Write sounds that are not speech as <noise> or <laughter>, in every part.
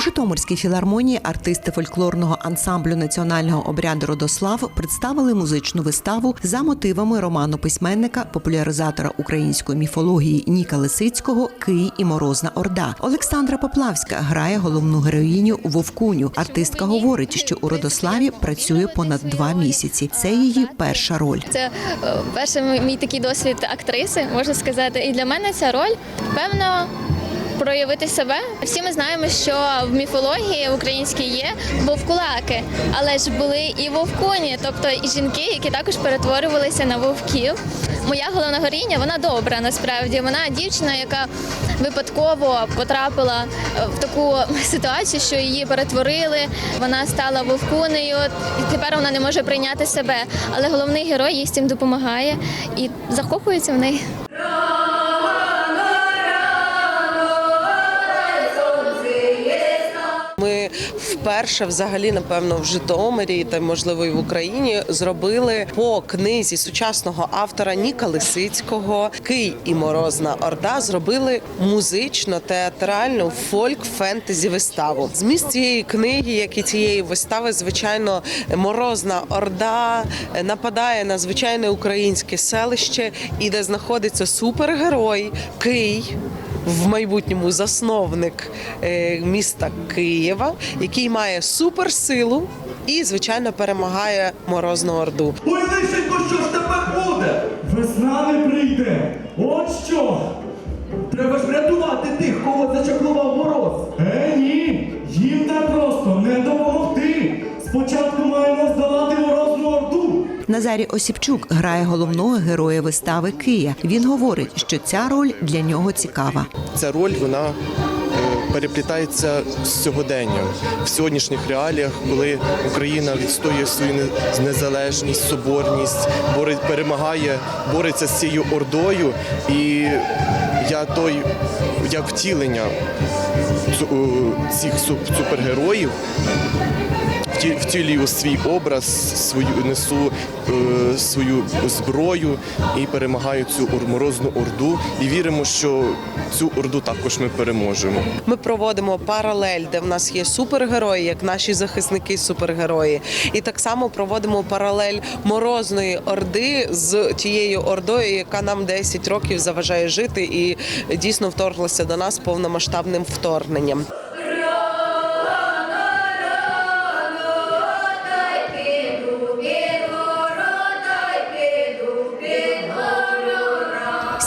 Житомирській філармонії артисти фольклорного ансамблю національного обряду Родослав представили музичну виставу за мотивами роману письменника, популяризатора української міфології Ніка Лисицького Кий і Морозна Орда. Олександра Поплавська грає головну героїню Вовкуню. Артистка говорить, що у Родославі працює понад два місяці. Це її перша роль. Це е, перший мій такий досвід актриси, можна сказати. І для мене ця роль певно. Проявити себе. Всі ми знаємо, що в міфології українській є вовкулаки, але ж були і вовкуні, тобто і жінки, які також перетворювалися на вовків. Моя головна героїня, вона добра насправді. Вона дівчина, яка випадково потрапила е, в таку <laughs> ситуацію, що її перетворили. Вона стала вовкунею, і тепер вона не може прийняти себе. Але головний герой їй з цим допомагає і захоплюється в неї. Вперше, взагалі, напевно, в Житомирі та можливо і в Україні зробили по книзі сучасного автора Ніка Лисицького Кий і Морозна Орда. Зробили музично театральну фольк-фентезі виставу. Зміст цієї книги, як і цієї вистави, звичайно, Морозна Орда нападає на звичайне українське селище, і де знаходиться супергерой Кий в майбутньому засновник е, міста Києва, який має суперсилу і, звичайно, перемагає Морозну Орду. Ой, лишенько, що ж тепер буде? Весна не прийде. От що. Треба ж врятувати тих, кого зачаклував мороз. Е, ні. Їм так просто не допомогти. Спочатку маємо здолати. Назарій Осіпчук грає головного героя вистави Кия. Він говорить, що ця роль для нього цікава. ця роль вона е, переплітається з сьогоденням в сьогоднішніх реаліях, коли Україна відстоює свою незалежність, соборність, бореться, перемагає, бореться з цією ордою. І я той, я втілення цих суп- супергероїв. Вті- Втілюю свій образ, свою несу е, свою зброю і перемагаю цю ор- морозну орду. І віримо, що цю орду також ми переможемо. Ми проводимо паралель, де в нас є супергерої, як наші захисники супергерої. І так само проводимо паралель морозної орди з тією ордою, яка нам 10 років заважає жити і дійсно вторглася до нас повномасштабним вторгненням.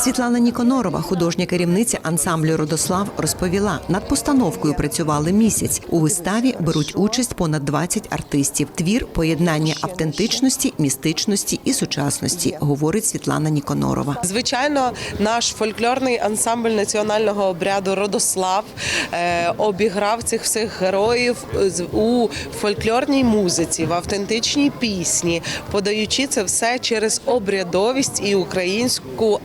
Світлана Ніконорова, художня керівниця ансамблю Родослав, розповіла, над постановкою працювали місяць. У виставі беруть участь понад 20 артистів. Твір поєднання автентичності, містичності і сучасності, говорить Світлана Ніконорова. Звичайно, наш фольклорний ансамбль національного обряду Родослав е, обіграв цих всіх героїв з- у фольклорній музиці, в автентичній пісні, подаючи це все через обрядовість і українську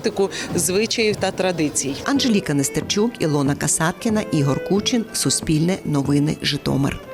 автентику звичаїв та традицій. Анжеліка Нестерчук, Ілона Касаткіна, Ігор Кучин, Суспільне новини, Житомир.